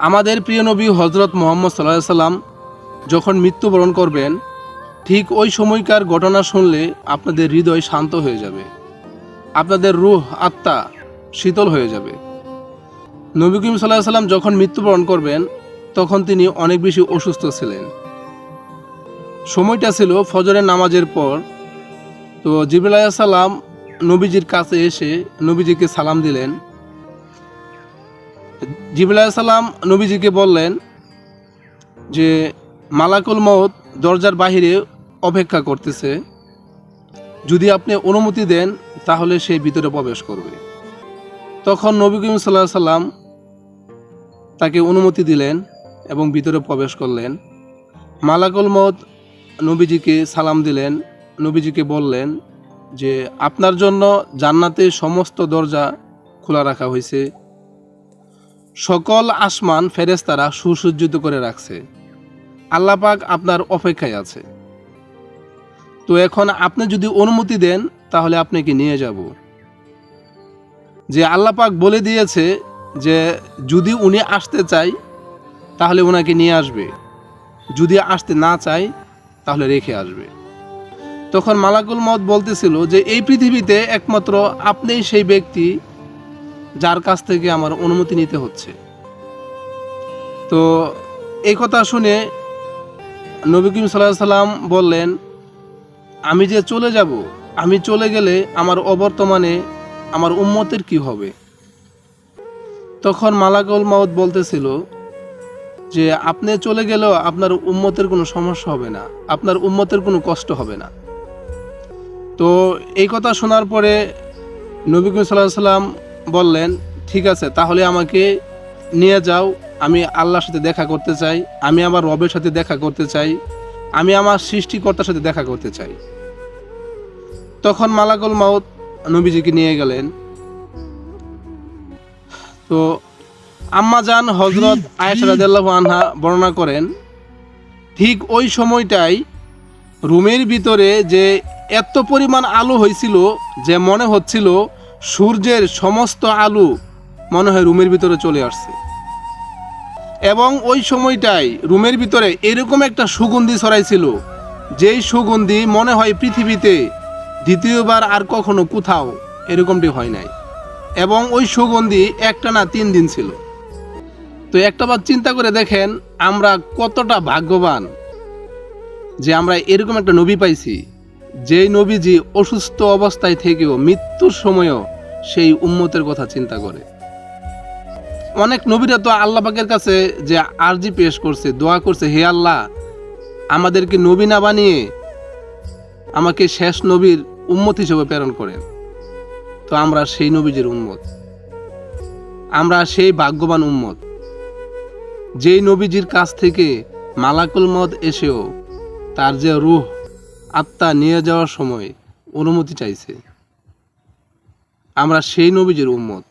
আমাদের প্রিয় নবী হজরত মোহাম্মদ সাল্লাহ সাল্লাম যখন মৃত্যুবরণ করবেন, ঠিক ওই সময়কার ঘটনা শুনলে আপনাদের হৃদয় শান্ত হয়ে যাবে। আপনাদের রুহ, আত্মা শীতল হয়ে যাবে। নবী করিম সাল্লাহ সাল্লাম যখন মৃত্যুবরণ করবেন, তখন তিনি অনেক বেশি অসুস্থ ছিলেন। সময়টা ছিল ফজরের নামাজের পর। তো জিবুল সাল্লাম নবীজির কাছে এসে নবীজিকে সালাম দিলেন। জিবুল সাল্লাম নবীজিকে বললেন যে, মালাকুল মৌত দরজার বাহিরে অপেক্ষা করতেছে। যদি আপনি অনুমতি দেন, তাহলে সে ভিতরে প্রবেশ করবে। তখন নবী করিম সাল্লাহ সাল্লাম তাকে অনুমতি দিলেন এবং ভিতরে প্রবেশ করলেন। মালাকুল মত নবীজিকে সালাম দিলেন। নবীজিকে বললেন যে, আপনার জন্য জান্নাতে সমস্ত দরজা খোলা রাখা হয়েছে। সকল আসমান ফেরেস্তারা সুসজ্জিত করে রাখছে। আল্লাপাক আপনার অপেক্ষায় আছে। তো এখন আপনি যদি অনুমতি দেন, তাহলে আপনাকে নিয়ে যাব। যে আল্লাপাক বলে দিয়েছে যে, যদি উনি আসতে চাই তাহলে ওনাকে নিয়ে আসবে। যদি আসতে না চায়, তাহলে রেখে আসবে। তখন মালাকুল মত বলতেছিল যে, এই পৃথিবীতে একমাত্র আপনিই সেই ব্যক্তি যার কাছ থেকে আমার অনুমতি নিতে হচ্ছে। তো এই কথা শুনে নবী করিম সাল্লাহ সাল্লাম বললেন, আমি যে চলে যাব, আমি চলে গেলে আমার অবর্তমানে আমার উম্মতের কি হবে? তখন মালাকুল মাউদ বলতেছিল যে, আপনি চলে গেলেও আপনার উম্মতের কোনো সমস্যা হবে না, আপনার উম্মতের কোনো কষ্ট হবে না। তো এই কথা শোনার পরে নবী করিম সাল্লাহ সাল্লাম বললেন, ঠিক আছে, তাহলে আমাকে নিয়ে যাও, আমি আল্লাহর সাথে দেখা করতে চাই, আমি আমার রবের সাথে দেখা করতে চাই, আমি আমার সৃষ্টিকর্তার সাথে দেখা করতে চাই। তখন মালাকুল মাউত নবীজিকে নিয়ে গেলেন। তো আম্মা জান হজরত আয়েশা রাদিয়াল্লাহু আনহা বর্ণনা করেন, ঠিক ওই সময়টাই রুমের ভিতরে যে এত পরিমাণ আলো হয়েছিল যে মনে হচ্ছিল সূর্যের সমস্ত আলো মনে হয় রুমের ভিতরে চলে আসছে। এবং ওই সময়টাই রুমের ভিতরে এরকম একটা সুগন্ধি ছড়াইছিল, যেই সুগন্ধি মনে হয় পৃথিবীতে দ্বিতীয়বার আর কখনো কোথাও এরকমটি হয় নাই। এবং ওই সুগন্ধি একটা না তিন দিন ছিল। তো একটাবার চিন্তা করে দেখেন আমরা কতটা ভাগ্যবান যে আমরা এরকম একটা নবী পাইছি। যে নবীজি অসুস্থ অবস্থায় থেকেও মৃত্যুর সময়ও সেই উম্মতের কথা চিন্তা করে। অনেক নবীরা তো আল্লাহ পাকের কাছে যে আরজি পেশ করছে, দোয়া করছে, হে আল্লাহ, আমাদেরকে নবী না বানিয়ে আমাকে শেষ নবীর উম্মত হিসেবে প্রেরণ করেন। তো আমরা সেই নবীজির উম্মত। আমরা সেই ভাগ্যবান উম্মত। যেই নবীজির কাছ থেকে মালাকুল মদ এসেও তার যে রুহ আত্মা নিয়ে যাওয়ার সময় অনুমতি চাইছে। আমরা সেই নবীজের উম্মত।